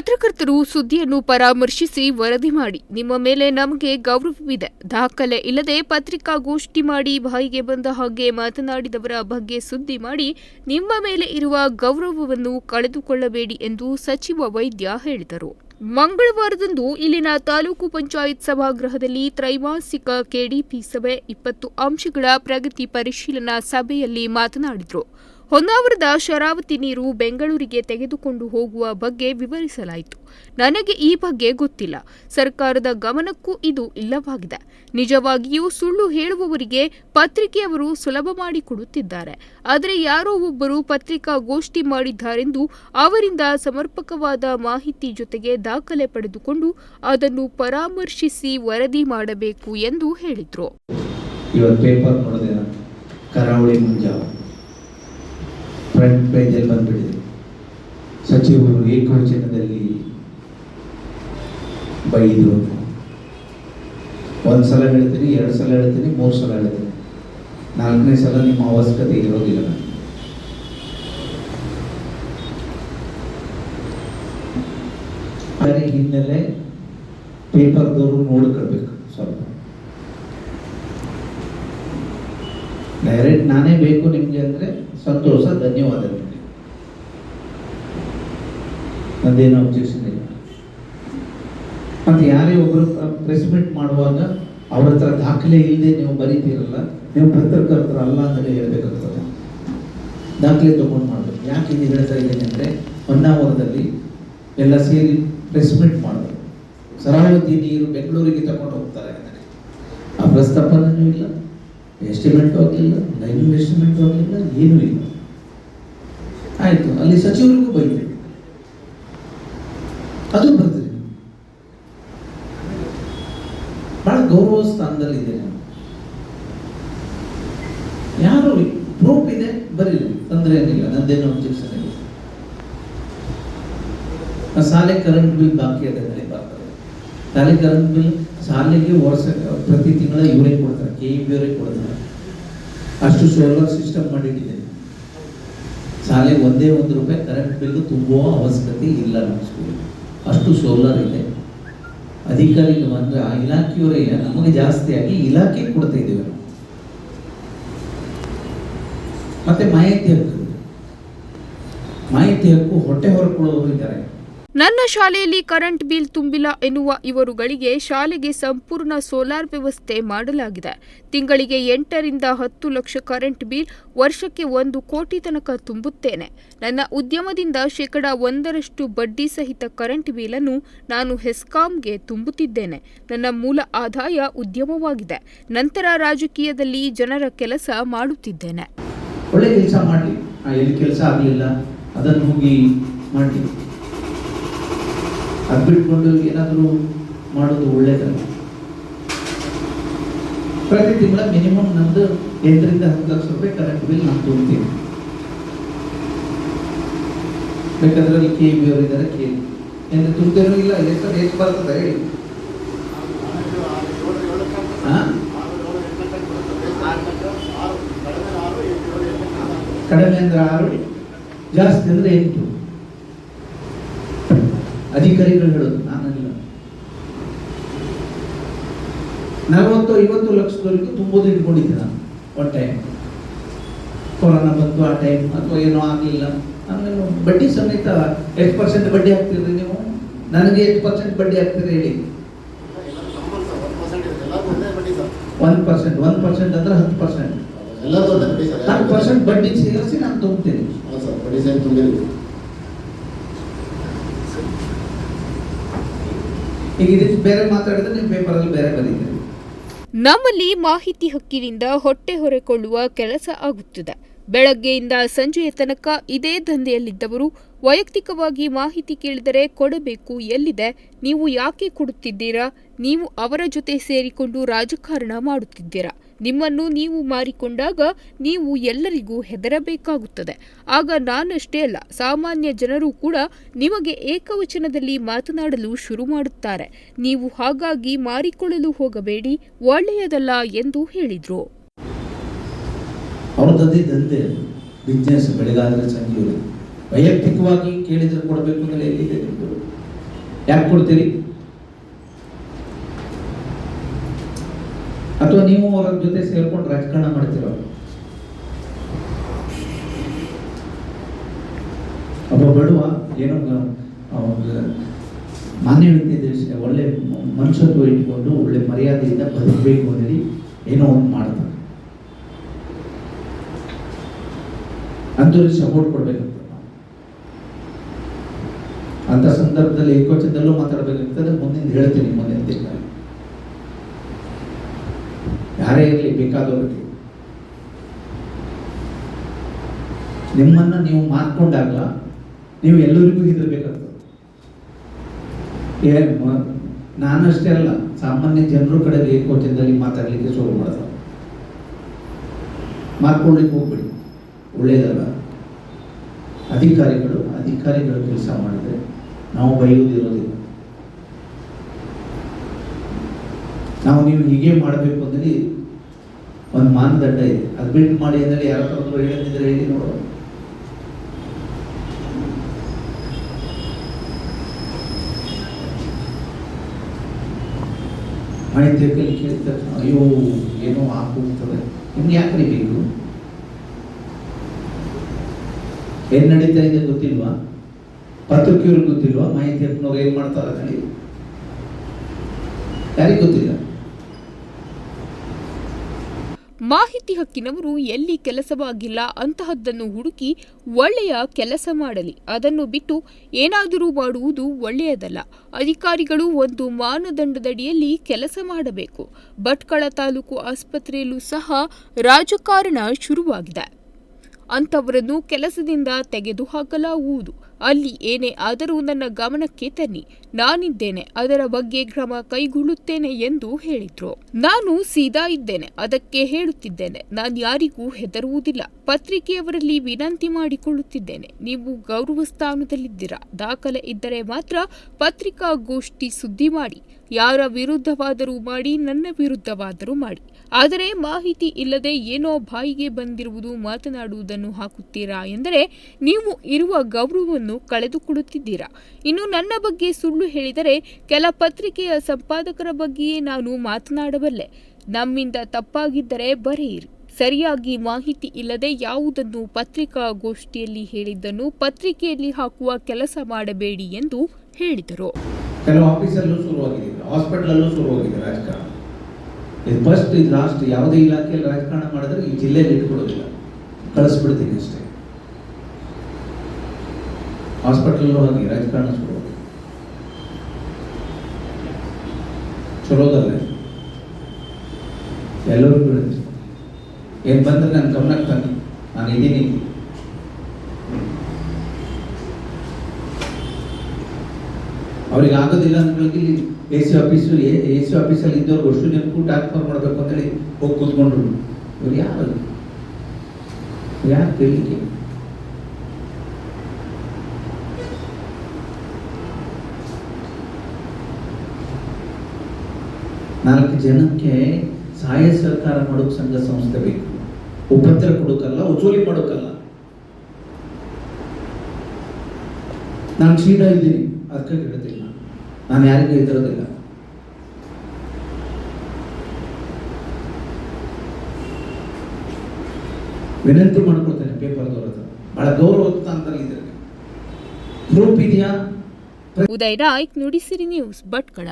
ಪತ್ರಕರ್ತರು ಸುದ್ದಿಯನ್ನು ಪರಾಮರ್ಶಿಸಿ ವರದಿ ಮಾಡಿ. ನಿಮ್ಮ ಮೇಲೆ ನಮಗೆ ಗೌರವವಿದೆ. ದಾಖಲೆ ಇಲ್ಲದೆ ಪತ್ರಿಕಾಗೋಷ್ಠಿ ಮಾಡಿ ಬಾಯಿಗೆ ಬಂದ ಹಾಗೆ ಮಾತನಾಡಿದವರ ಬಗ್ಗೆ ಸುದ್ದಿ ಮಾಡಿ ನಿಮ್ಮ ಮೇಲೆ ಇರುವ ಗೌರವವನ್ನು ಕಳೆದುಕೊಳ್ಳಬೇಡಿ ಎಂದು ಸಚಿವ ವೈದ್ಯ ಹೇಳಿದರು. ಮಂಗಳವಾರದಂದು ಇಲ್ಲಿನ ತಾಲೂಕು ಪಂಚಾಯತ್ ಸಭಾಗೃಹದಲ್ಲಿ ತ್ರೈಮಾಸಿಕ ಕೆಡಿಪಿ ಸಭೆ, ಇಪ್ಪತ್ತು ಅಂಶಗಳ ಪ್ರಗತಿ ಪರಿಶೀಲನಾ ಸಭೆಯಲ್ಲಿ ಮಾತನಾಡಿದರು. ಹೊನ್ನಾವರದ ಶರಾವತಿ ನೀರು ಬೆಂಗಳೂರಿಗೆ ತೆಗೆದುಕೊಂಡು ಹೋಗುವ ಬಗ್ಗೆ ವಿವರಿಸಲಾಯಿತು. ನನಗೆ ಈ ಬಗ್ಗೆ ಗೊತ್ತಿಲ್ಲ. ಸರ್ಕಾರದ ಗಮನಕ್ಕೂ ಇದು ಇಲ್ಲವಾಗಿದೆ. ನಿಜವಾಗಿಯೂ ಸುಳ್ಳು ಹೇಳುವವರಿಗೆ ಪತ್ರಿಕೆಯವರು ಸುಲಭ ಮಾಡಿಕೊಡುತ್ತಿದ್ದಾರೆ. ಆದರೆ ಯಾರೋ ಒಬ್ಬರು ಪತ್ರಿಕಾಗೋಷ್ಠಿ ಮಾಡಿದ್ದಾರೆಂದು ಅವರಿಂದ ಸಮರ್ಪಕವಾದ ಮಾಹಿತಿ ಜೊತೆಗೆ ದಾಖಲೆ ಪಡೆದುಕೊಂಡು ಅದನ್ನು ಪರಾಮರ್ಶಿಸಿ ವರದಿ ಮಾಡಬೇಕು ಎಂದು ಹೇಳಿದರು. ಫ್ರಂಟ್ ಪೇಜಲ್ಲಿ ಬಂದ್ಬಿಟ್ಟಿದೆ. ಸಚಿವರು ಏಕವಚನದಲ್ಲಿ ಬೈದರು. ಒಂದು ಸಲ ಹೇಳ್ತೀನಿ, ಎರಡು ಸಲ ಹೇಳ್ತೀನಿ, ಮೂರು ಸಲ ಹೇಳ್ತೀನಿ. ನಾಲ್ಕನೇ ಸಲ ನಿಮ್ಮ ಅವಶ್ಯಕತೆ ಇರೋದಿಲ್ಲ ನನಗೆ. ಹಿನ್ನೆಲೆ ಪೇಪರ್ದವರು ನೋಡ್ಕೊಳ್ಬೇಕು ಸ್ವಲ್ಪ. ಡೈರೆಕ್ಟ್ ನಾನೇ ಬೇಕು ನಿಮಗೆ ಅಂದರೆ ಸಂತೋಷ, ಧನ್ಯವಾದ ನಿಮಗೆ. ಅದೇನು ಅಬ್ಜೆಕ್ಷನ್ ಇಲ್ಲ. ಮತ್ತು ಯಾರೇ ಒಬ್ಬರು ಪ್ರೆಸ್ ಮಾಡುವಾಗ ಅವ್ರ ಹತ್ರ ದಾಖಲೆ ಇಲ್ಲದೆ ನೀವು ಬರೀತೀರಲ್ಲ, ನೀವು ಪತ್ರಕರ್ತರ ಅಲ್ಲ ಅಂತಲೇ ಹೇಳ್ಬೇಕಾಗ್ತದೆ. ದಾಖಲೆ ತಗೊಂಡು ಮಾಡಬೇಕು. ಯಾಕೆ ಇದು ಹೇಳ್ತಾ ಇದ್ದೀನಿ ಅಂದರೆ ಹೊನ್ನಾವರದಲ್ಲಿ ಎಲ್ಲ ಸೇರಿ ಪ್ರೆಸ್ ಮೀಟ್ ಮಾಡಿದ್ರು ಸರಾವತಿ ನೀರು ಬೆಂಗಳೂರಿಗೆ ತಗೊಂಡು ಹೋಗ್ತಾರೆ ಆ ಪ್ರಸ್ತಾಪನೂ ಇಲ್ಲ. ಎಸ್ಟಿಮೇಟ್ ಆಗಲಿಲ್ಲ ಲೈನ್ ಎಸ್ಟಿಮೇಟ್ ಆಗಲಿಲ್ಲ ಏನೂ ಇಲ್ಲ. ಆಯಿತು, ಅಲ್ಲಿ ಸಚಿವರಿಗೂ ಬೈತೀವಿ ಅದು ಬರ್ತದೆ. ಬಹಳ ಗೌರವ ಸ್ಥಾನದಲ್ಲಿದೆ ನಾನು ಯಾರು ಪ್ರೂಫ್ ಇದೆ, ಬರೀಲಿ, ತೊಂದರೆ ಏನಿಲ್ಲ, ನಂದೇನು ಅಬ್ಜೆಕ್ಷನ್ ಇಲ್ಲ ಶಾಲೆ ಕರೆಂಟ್ ಬಿಲ್ ಬಾಕಿ ಅದೇ ಬರ್ತದೆ ಶಾಲೆ ಕರೆಂಟ್ ಬಿಲ್ ಶಾಲೆಗೆ ವರ್ಷ, ಪ್ರತಿ ತಿಂಗಳ ಇವರೇ ಕೊಡ್ತಾರೆ ಕೆ ಇ ಅವರೇ ಕೊಡ್ತಾರೆ. ಅಷ್ಟು ಸೋಲಾರ್ ಸಿಸ್ಟಮ್ ಮಾಡಿಟ್ಟಿದೆ ಶಾಲೆಗೆ ಒಂದೇ ಒಂದು ರೂಪಾಯಿ ಕರೆಂಟ್ ಬಿಲ್ ತುಂಬುವ ಅವಶ್ಯಕತೆ ಇಲ್ಲ ನಮ್ಮ ಸ್ಕೂಲಿಗೆ ಅಷ್ಟು ಸೋಲಾರ್ ಇದೆ. ಅಧಿಕಾರಿಗಳು ಆ ಇಲಾಖೆಯವರೇ, ನಮಗೆ ಜಾಸ್ತಿ ಆಗಿ ಇಲಾಖೆ ಕೊಡ್ತಾ ಇದ್ದೇವೆ. ಮತ್ತೆ ಮಾಹಿತಿ ಹಕ್ಕು. ಮಾಹಿತಿ ಹಕ್ಕು ಹೊಟ್ಟೆ ಹೊರಕೊಳ್ಳೋರು ಇದ್ದಾರೆ. ನನ್ನ ಶಾಲೆಯಲ್ಲಿ ಕರೆಂಟ್ ಬಿಲ್ ತುಂಬಿಲ್ಲ ಎನ್ನುವ ಇವರುಗಳಿಗೆ ಶಾಲೆಗೆ ಸಂಪೂರ್ಣ ಸೋಲಾರ್ ವ್ಯವಸ್ಥೆ ಮಾಡಲಾಗಿದೆ. ತಿಂಗಳಿಗೆ ಎಂಟರಿಂದ ಹತ್ತು ಲಕ್ಷ ಕರೆಂಟ್ ಬಿಲ್ ವರ್ಷಕ್ಕೆ ಒಂದು ಕೋಟಿ ತನಕ ತುಂಬುತ್ತೇನೆ. ನನ್ನ ಉದ್ಯಮದಿಂದ ಶೇಕಡ ಒಂದರಷ್ಟು ಬಡ್ಡಿ ಸಹಿತ ಕರೆಂಟ್ ಬಿಲನ್ನು ನಾನು ಹೆಸ್ಕಾಂಗೆ ತುಂಬುತ್ತಿದ್ದೇನೆ. ನನ್ನ ಮೂಲ ಆದಾಯ ಉದ್ಯಮವಾಗಿದೆ. ನಂತರ ರಾಜಕೀಯದಲ್ಲಿ ಜನರ ಕೆಲಸ ಮಾಡುತ್ತಿದ್ದೇನೆ. ಒಳ್ಳೆ ಕೆಲಸ ಮಾಡಿ ಎಲ್ಲಿ ಕೆಲಸ ಆಗಲಿಲ್ಲ, ಅದನ್ನು ಹೋಗಿ ಮಾಡಲಿ. ಅದು ಬಿಟ್ಕೊಂಡು ಏನಾದರೂ ಮಾಡೋದು ಒಳ್ಳೇದಲ್ಲ. ಪ್ರತಿ ತಿಂಗಳ ಮಿನಿಮಮ್ ನಂದು ಎಂಟರಿಂದ ಹತ್ತು ಲಕ್ಷ ರೂಪಾಯಿ ಕರೆಂಟ್ ಬಿಲ್ ನಾನು ತುಂಬ್ತೀನಿ ಬೇಕಾದ್ರೆ ಅಲ್ಲಿ ಕೆ ಬಿ ಅವರು ಇದ್ದಾರೆ ಕೆ ಎಂದು ತುಂಬ್ತೇನೋ ಇಲ್ಲ? ಎಷ್ಟು ಎಷ್ಟು ಬರ್ತದೆ ಹೇಳಿ. ಕಡಿಮೆ ಅಂದ್ರೆ ಆರು, ಜಾಸ್ತಿ ಅಂದ್ರೆ ಎಂಟು. ಅಧಿಕಾರಿಗಳು ಹೇಳೋದು ನಾನಲ್ಲ. ನಲವತ್ತು ಐವತ್ತು ಲಕ್ಷದವರೆಗೂ ತುಂಬೋದು ಇಟ್ಕೊಂಡಿದ್ದೆ ನಾನು ಒನ್ ಟೈಮ್ ಕೊರೋನಾ ಬಂತು ಆ ಟೈಮ್ ಅಥವಾ ಏನೋ ಆಗಲಿಲ್ಲ. ಆಮೇಲೆ ಬಡ್ಡಿ ಸಮೇತ ಎಷ್ಟು ಪರ್ಸೆಂಟ್ ಬಡ್ಡಿ ಹಾಕ್ತೀರಿ ನೀವು? ನನಗೆ ಎಷ್ಟು ಪರ್ಸೆಂಟ್ ಬಡ್ಡಿ ಹಾಕ್ತೀರಿ ಹೇಳಿ. ಒನ್ ಪರ್ಸೆಂಟ್ ಒನ್ ಪರ್ಸೆಂಟ್ ಅಂದ್ರೆ ಹತ್ತು ಪರ್ಸೆಂಟ್ ಹತ್ತು ಪರ್ಸೆಂಟ್ ಬಡ್ಡಿ ಸೇರಿಸಿ ನಾನು ತುಂಬ್ತೀನಿ. ನಮ್ಮಲ್ಲಿ ಮಾಹಿತಿ ಹಕ್ಕಿನಿಂದ ಹೊಟ್ಟೆ ಹೊರೆಕೊಳ್ಳುವ ಕೆಲಸ ಆಗುತ್ತದೆ. ಬೆಳಗ್ಗೆಯಿಂದ ಸಂಜೆಯ ತನಕ ಇದೇ ದಂಧೆಯಲ್ಲಿದ್ದವರು ವೈಯಕ್ತಿಕವಾಗಿ ಮಾಹಿತಿ ಕೇಳಿದರೆ ಕೊಡಬೇಕು ಎಲ್ಲಿದೆ, ನೀವು ಯಾಕೆ ಕೊಡುತ್ತಿದ್ದೀರಾ, ನೀವು ಅವರ ಜೊತೆ ಸೇರಿಕೊಂಡು ರಾಜಕಾರಣ ಮಾಡುತ್ತಿದ್ದೀರಾ? ನಿಮ್ಮನ್ನು ನೀವು ಮಾರಿಕೊಂಡಾಗ ನೀವು ಎಲ್ಲರಿಗೂ ಹೆದರಬೇಕಾಗುತ್ತದೆ. ಆಗ ನಾನಷ್ಟೇ ಅಲ್ಲ, ಸಾಮಾನ್ಯ ಜನರು ಕೂಡ ನಿಮಗೆ ಏಕವಚನದಲ್ಲಿ ಮಾತನಾಡಲು ಶುರು ಮಾಡುತ್ತಾರೆ. ನೀವು ಹಾಗಾಗಿ ಮಾರಿಕೊಳ್ಳಲು ಹೋಗಬೇಡಿ, ಒಳ್ಳೆಯದಲ್ಲ ಎಂದು ಹೇಳಿದರು. ಬಿಸ್ನೆಸ್ ಬೆಳಗಾದ್ರೆ ವೈಯಕ್ತಿಕವಾಗಿ ಕೇಳಿದ್ರೆ ಕೊಡಬೇಕು ಅಂದರೆ ಎಲ್ಲಿದೆ ಯಾಕೆ ಕೊಡ್ತೀರಿ? ಅಥವಾ ನೀವು ಅವರ ಜೊತೆ ಸೇರ್ಕೊಂಡು ರಾಜಕಾರಣ ಮಾಡ್ತೀರ? ಒಬ್ಬ ಬಡವ ಏನೋ ಮಾನ್ಯ ವ್ಯಕ್ತಿ ದೇಶ ಒಳ್ಳೆ ಮನುಷ್ಯತ್ವ ಇಟ್ಕೊಂಡು ಒಳ್ಳೆ ಮರ್ಯಾದೆಯಿಂದ ಬದುಕಬೇಕು ಅನ್ನೋದು ಏನೋ ಒಂದು ಮಾಡ್ತಾರೆ ಅಂಥವ್ರಿಗೆ ಸಪೋರ್ಟ್ ಕೊಡ್ಬೇಕಂತ. ಅಂತ ಸಂದರ್ಭದಲ್ಲಿ ಏಕೋಚದಲ್ಲೂ ಮಾತಾಡ್ಬೇಕಾಗ್ತದೆ ಮುಂದಿನ ಹೇಳ್ತೀನಿ, ಮುಂದಿನ ತಿಂಗಳಲ್ಲಿ. ಯಾರೇ ಇರಲಿ ಬೇಕಾದವರಿಗೆ ನಿಮ್ಮನ್ನ ನೀವು ಮಾರ್ಕೊಂಡಾಗ ನೀವು ಎಲ್ಲರಿಗೂ ಹೆದರ್ಬೇಕಾಗ್ತದೆ. ನಾನಷ್ಟೇ ಅಲ್ಲ, ಸಾಮಾನ್ಯ ಜನರು ಕಡೆ ಏಕವಚನದಲ್ಲಿ ಮಾತಾಡಲಿಕ್ಕೆ ಶುರು ಮಾಡ್ತಾರೆ. ಮಾರ್ಕೊಳ್ಳಿಕ್ಕೆ ಹೋಗ್ಬೇಡಿ. ಒಳ್ಳೆಯದಲ್ಲ ಅಧಿಕಾರಿಗಳು, ಅಧಿಕಾರಿಗಳ ಕೆಲಸ ಮಾಡಿದ್ರೆ ನಾವು ಬೈಯುವುದಿರೋದಿಲ್ಲ. ನಾವು ನೀವು ಹೀಗೆ ಮಾಡಬೇಕು ಅಂದರೆ ಒಂದು ಮಾನದಂಡ ಇದೆ. ಬಿಟ್ಟು ಮಾಡಿ ಅಂದರೆ ಯಾರಾದರೂ ಹೇಳಿದ್ರೆ ಹೇಳಿ ನೋಡೋ. ಮಾಹಿತಿ ಕಲಿ ತಕ್ಷಣ, ಅಯ್ಯೋ, ಏನೋ ಆಗೋಗ್ತದೆ ನಿಮ್ಗೆ ಯಾಕ್ರಿ ಬೇಕು ಏನ್ ನಡೀತಾ ಇದೆ ಗೊತ್ತಿಲ್ವಾ? ಪತ್ರಿಕೆಯವ್ರಿಗೆ ಗೊತ್ತಿಲ್ವಾ ಮಾಹಿತಿ ಏನು ಮಾಡ್ತಾರೆ ಮಾಡ್ತಾರ ಹೇಳಿ? ಯಾರಿಗೆ ಗೊತ್ತಿಲ್ಲ. ಮಾಹಿತಿ ಹಕ್ಕಿನವರು ಎಲ್ಲಿ ಕೆಲಸವಾಗಿಲ್ಲ ಅಂತಹದ್ದನ್ನು ಹುಡುಕಿ ಒಳ್ಳೆಯ ಕೆಲಸ ಮಾಡಲಿ. ಅದನ್ನು ಬಿಟ್ಟು ಏನಾದರೂ ಮಾಡುವುದು ಒಳ್ಳೆಯದಲ್ಲ. ಅಧಿಕಾರಿಗಳು ಒಂದು ಮಾನದಂಡದಡಿಯಲ್ಲಿ ಕೆಲಸ ಮಾಡಬೇಕು. ಭಟ್ಕಳ ತಾಲೂಕು ಆಸ್ಪತ್ರೆಯಲ್ಲೂ ಸಹ ರಾಜಕಾರಣ ಶುರುವಾಗಿದೆ. ಅಂಥವರನ್ನು ಕೆಲಸದಿಂದ ತೆಗೆದುಹಾಕಲಾಗುವುದು. ಅಲ್ಲಿ ಏನೇ ಆದರೂ ನನ್ನ ಗಮನಕ್ಕೆ ತನ್ನಿ. ನಾನಿದ್ದೇನೆ, ಅದರ ಬಗ್ಗೆ ಕ್ರಮ ಕೈಗೊಳ್ಳುತ್ತೇನೆ ಎಂದು ಹೇಳಿದ್ರು. ನಾನು ಸೀದಾ ಇದ್ದೇನೆ, ಅದಕ್ಕೆ ಹೇಳುತ್ತಿದ್ದೇನೆ, ನಾನು ಯಾರಿಗೂ ಹೆದರುವುದಿಲ್ಲ. ಪತ್ರಿಕೆಯವರಲ್ಲಿ ವಿನಂತಿ ಮಾಡಿಕೊಳ್ಳುತ್ತಿದ್ದೇನೆ, ನೀವು ಗೌರವ ಸ್ಥಾನದಲ್ಲಿದ್ದೀರಾ ದಾಖಲೆ ಇದ್ದರೆ ಮಾತ್ರ ಪತ್ರಿಕಾಗೋಷ್ಠಿ ಸುದ್ದಿ ಮಾಡಿ. ಯಾರ ವಿರುದ್ಧವಾದರೂ ಮಾಡಿ, ನನ್ನ ವಿರುದ್ಧವಾದರೂ ಮಾಡಿ. ಆದರೆ ಮಾಹಿತಿ ಇಲ್ಲದೆ ಏನೋ ಬಾಯಿಗೆ ಬಂದಿರುವುದು ಮಾತನಾಡುವುದನ್ನು ಹಾಕುತ್ತೀರಾ ಎಂದರೆ ನೀವು ಇರುವ ಗೌರವವನ್ನು ಕಳೆದುಕೊಡುತ್ತಿದ್ದೀರಾ ಇನ್ನು ನನ್ನ ಬಗ್ಗೆ ಸುಳ್ಳು ಹೇಳಿದರೆ ಕೆಲ ಪತ್ರಿಕೆಯ ಸಂಪಾದಕರ ಬಗ್ಗೆಯೇ ನಾನು ಮಾತನಾಡಬಲ್ಲೆ. ನಮ್ಮಿಂದ ತಪ್ಪಾಗಿದ್ದರೆ ಬರೆಯಿರಿ. ಸರಿಯಾಗಿ ಮಾಹಿತಿ ಇಲ್ಲದೆ ಯಾವುದನ್ನು ಪತ್ರಿಕಾಗೋಷ್ಠಿಯಲ್ಲಿ ಹೇಳಿದ್ದನ್ನು ಪತ್ರಿಕೆಯಲ್ಲಿ ಹಾಕುವ ಕೆಲಸ ಮಾಡಬೇಡಿ ಎಂದು ಹೇಳಿದರು. ಕೆಲವು ಆಫೀಸಲ್ಲೂ ಶುರುವಾಗಿದೆ ಹಾಸ್ಪಿಟಲಲ್ಲೂ ಶುರುವಾಗಿದೆ ರಾಜಕಾರಣ. ಇದು ಫಸ್ಟ್ ಇದು ಲಾಸ್ಟ್ ಯಾವುದೇ ಇಲಾಖೆಯಲ್ಲಿ ರಾಜಕಾರಣ ಮಾಡಿದ್ರೆ ಈ ಜಿಲ್ಲೆಯಲ್ಲಿ ಇಟ್ಕೊಳ್ಳೋದಿಲ್ಲ ಕಳಿಸ್ಬಿಡ್ತೀನಿ ಅಷ್ಟೇ ಹಾಸ್ಪಿಟಲ್ಲೂ ಹಾಗೆ ರಾಜಕಾರಣ ಶುರುವಾಗಿದೆ ಚಲೋದಲ್ಲ ಎಲ್ಲರಿಗೂ ಹೇಳ್ತೀನಿ ಏನು ಬಂದ್ರೆ ನನ್ನ ಗಮನಕ್ಕೆ ತನ್ನಿ ನಾನು ಇದ್ದೀನಿ ಅವ್ರಿಗೆ ಆಗೋದಿಲ್ಲ ಅಂದ್ಗಳಿಗೆ ಇಲ್ಲಿ A C office A C ಆಫೀಸಲ್ಲಿ ಇದ್ದವ್ರಿಗೆ ಅಷ್ಟು ಕೂಡ ಟ್ರಾನ್ಸ್ಫರ್ ಮಾಡಬೇಕು ಅಂತೇಳಿ ಹೋಗಿ ಕೂತ್ಕೊಂಡ್ರು. ಇವ್ರು ಯಾರು? ಯಾರು ಕೇಳಲಿಕ್ಕೆ ನಾಲ್ಕು ಜನಕ್ಕೆ ಸಹಾಯ ಸಹಕಾರ ಮಾಡೋಕೆ ಸಂಘ ಸಂಸ್ಥೆ ಬೇಕು. ಉಪದ್ರ ಕೊಡೋಕಲ್ಲ ವಸೂಲಿ ಮಾಡೋಕಲ್ಲ. ನಾನು ಸೀದಾ ಇದ್ದೀನಿ. ಅದಕ್ಕೆ ಹೇಳ್ತಿಲ್ಲ ನಾನು ಯಾರಿಗೂ ಹೆದರೋದಿಲ್ಲ ವಿನಂತಿ ಮಾಡ್ಕೊಳ್ತೇನೆ ಪೇಪರ್ದವ್ರ ಹತ್ರ. ಬಹಳ ಗೌರವ ಅಂತಲ್ಲಿ ಇದ್ದಾರೆ ಪ್ರೂಫ್ ಇದೆಯಾ? ಉದಯ್ ರಾಯ್ ನುಡಿಸಿರಿ ನ್ಯೂಸ್ ಭಟ್ಕಳ.